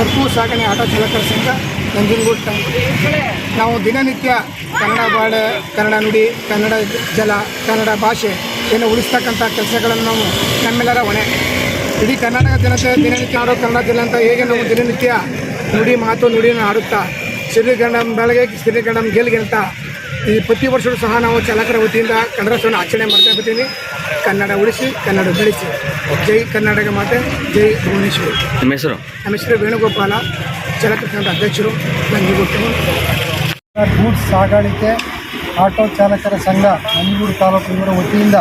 ಸರಕು ಸಾಗಣೆ ಆಟೋ ಚಾಲಕರ ಸಂಘ ನಂಜನಗೂಡು ತಾಲೂಕು. ನಾವು ದಿನನಿತ್ಯ ಕನ್ನಡ ಬಾಳ ಕನ್ನಡ ನುಡಿ, ಕನ್ನಡ ಜಲ, ಕನ್ನಡ ಭಾಷೆ ಏನು ಉಳಿಸ್ತಕ್ಕಂಥ ಕೆಲಸಗಳನ್ನು ನಾವು ನಮ್ಮೆಲ್ಲರ ಹೊಣೆ ಇಡೀ ಕರ್ನಾಟಕ ಜನತೆ ದಿನನಿತ್ಯ ಆಡೋ ಕನ್ನಡ ಜಿಲ್ಲೆ ಅಂತ ಹೇಗೆ ನಾವು ದಿನನಿತ್ಯ ನುಡಿ ಮಾತು ನುಡಿಯನ್ನು ಆಡುತ್ತಾ ಶ್ರೀಗಂಡಂ ಬೆಳಗ್ಗೆ ಶ್ರೀಗಂಡಂ ಗೆಲ್ಗೆಲ್ತಾ ಈ ಪ್ರತಿ ವರ್ಷವೂ ಸಹ ನಾವು ಚಾಲಕರ ವತಿಯಿಂದ ಕನ್ನಡೋತ್ಸವನ ಆಚರಣೆ ಮಾಡ್ತಾ ಇರ್ತೀನಿ ಕನ್ನಡ ಉಳಿಸಿ ಕನ್ನಡ ಬೆಳೆಸಿ. ಜೈ ಕರ್ನಾಟಕ ಮಾತೆ ಜೈ ಭುವನೇಶ್ವರಿ. ನಮ್ಮ ಹೆಸರು? ನಮ್ಮ ಹೆಸರು ವೇಣುಗೋಪಾಲ. ಚಾಲಕ ಸಂಘದ ಅಧ್ಯಕ್ಷರು ನಂಜನಗೂಡು ಗೂಡ್ಸ್ ಸಾಗಾಣಿಕೆ ಆಟೋ ಚಾಲಕರ ಸಂಘ ನಂಜನಗೂಡು ತಾಲೂಕು ಇವರ ವತಿಯಿಂದ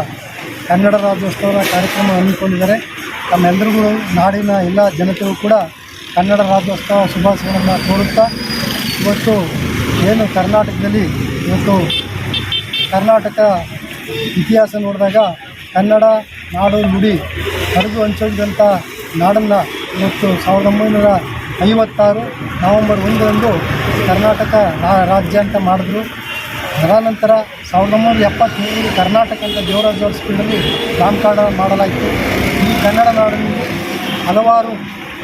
ಕನ್ನಡ ರಾಜ್ಯೋತ್ಸವದ ಕಾರ್ಯಕ್ರಮ ಹಮ್ಮಿಕೊಂಡಿದ್ದಾರೆ. ತಮ್ಮೆಲ್ಲರಿಗೂ ನಾಡಿನ ಎಲ್ಲ ಜನತೆಗೂ ಕೂಡ ಕನ್ನಡ ರಾಜ್ಯೋತ್ಸವ ಶುಭಾಶಯಗಳನ್ನು ಕೋರುತ್ತಾ ಇವತ್ತು ಏನು ಕರ್ನಾಟಕದಲ್ಲಿ ಇವತ್ತು ಕರ್ನಾಟಕ ಇತಿಹಾಸ ನೋಡಿದಾಗ ಕನ್ನಡ ನಾಡು ನುಡಿ ಹರಿದು ಹಂಚಿದಂಥ ನಾಡನ್ನು ಇವತ್ತು ಸಾವಿರದ ಒಂಬೈನೂರ ಐವತ್ತಾರು ನವಂಬರ್ ಒಂದರಂದು ಕರ್ನಾಟಕ ರಾಜ್ಯ ಅಂತ ಮಾಡಿದ್ರು. ಅದಾನಂತರ ಸಾವಿರದ ಒಂಬೈನೂರ ಎಪ್ಪತ್ತ್ಮೂರರಲ್ಲಿ ಕರ್ನಾಟಕ ಅಂತ ದೇವರಾಜ ನಾಮಕರಣ ಮಾಡಲಾಯಿತು. ಈ ಕನ್ನಡ ನಾಡಿನಲ್ಲಿ ಹಲವಾರು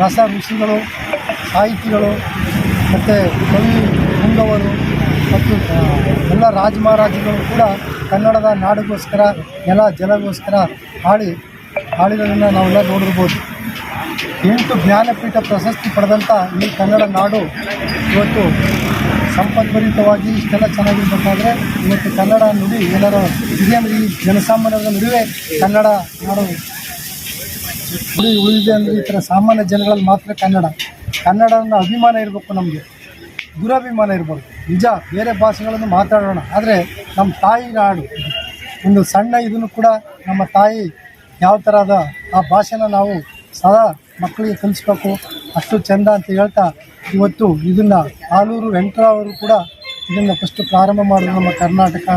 ರಸ ಋಷಿಗಳು, ಸಾಹಿತಿಗಳು ಮತ್ತು ಕವಿ, ಮುಂಗವರು ಮತ್ತು ಎಲ್ಲ ರಾಜ ಕೂಡ ಕನ್ನಡದ ನಾಡಿಗೋಸ್ಕರ ನೆಲ ಜಲಗೋಸ್ಕರ ಹಾಡಿ ಹಾಡಿರೋದನ್ನು ನಾವೆಲ್ಲ ನೋಡಿರ್ಬೋದು. ಎಂಟು ಜ್ಞಾನಪೀಠ ಪ್ರಶಸ್ತಿ ಪಡೆದಂಥ ಈ ಕನ್ನಡ ನಾಡು ಇವತ್ತು ಸಂಪದ್ಭರಿತವಾಗಿ ಇಷ್ಟೆಲ್ಲ ಚೆನ್ನಾಗಿರ್ಬೇಕಾದ್ರೆ ಇವತ್ತು ಕನ್ನಡ ನುಡಿ ಏನಾರು ಹಿರಿಯ ನುಡಿ ಜನಸಾಮಾನ್ಯರ ನಡುವೆ ಕನ್ನಡ ನಾಡು ಉಳಿ, ಉಳಿದಿದೆ ಅಂದರೆ ಈ ಥರ ಸಾಮಾನ್ಯ ಜನಗಳಲ್ಲಿ ಮಾತ್ರ ಕನ್ನಡ. ಕನ್ನಡನ ಅಭಿಮಾನ ಇರಬೇಕು ನಮಗೆ. ದುರಾಭಿಮಾನ ಇರ್ಬೋದು. ನಿಜ ಬೇರೆ ಭಾಷೆಗಳನ್ನು ಮಾತಾಡೋಣ. ಆದರೆ ನಮ್ಮ ತಾಯಿ ನಾಡು ಒಂದು ಸಣ್ಣ ಇದನ್ನು ಕೂಡ ನಮ್ಮ ತಾಯಿ ಯಾವ ಥರದ ಆ ಭಾಷೆನ ನಾವು ಸದಾ ಮಕ್ಕಳಿಗೆ ಕಲಿಸ್ಬೇಕು, ಅಷ್ಟು ಚೆಂದ ಅಂತ ಹೇಳ್ತಾ ಇವತ್ತು ಇದನ್ನು ಆಲೂರು ವೆಂಕಟರಾವ್ ಅವರು ಕೂಡ ಇದನ್ನು ಫಸ್ಟು ಪ್ರಾರಂಭ ಮಾಡಿದ್ರು ನಮ್ಮ ಕರ್ನಾಟಕ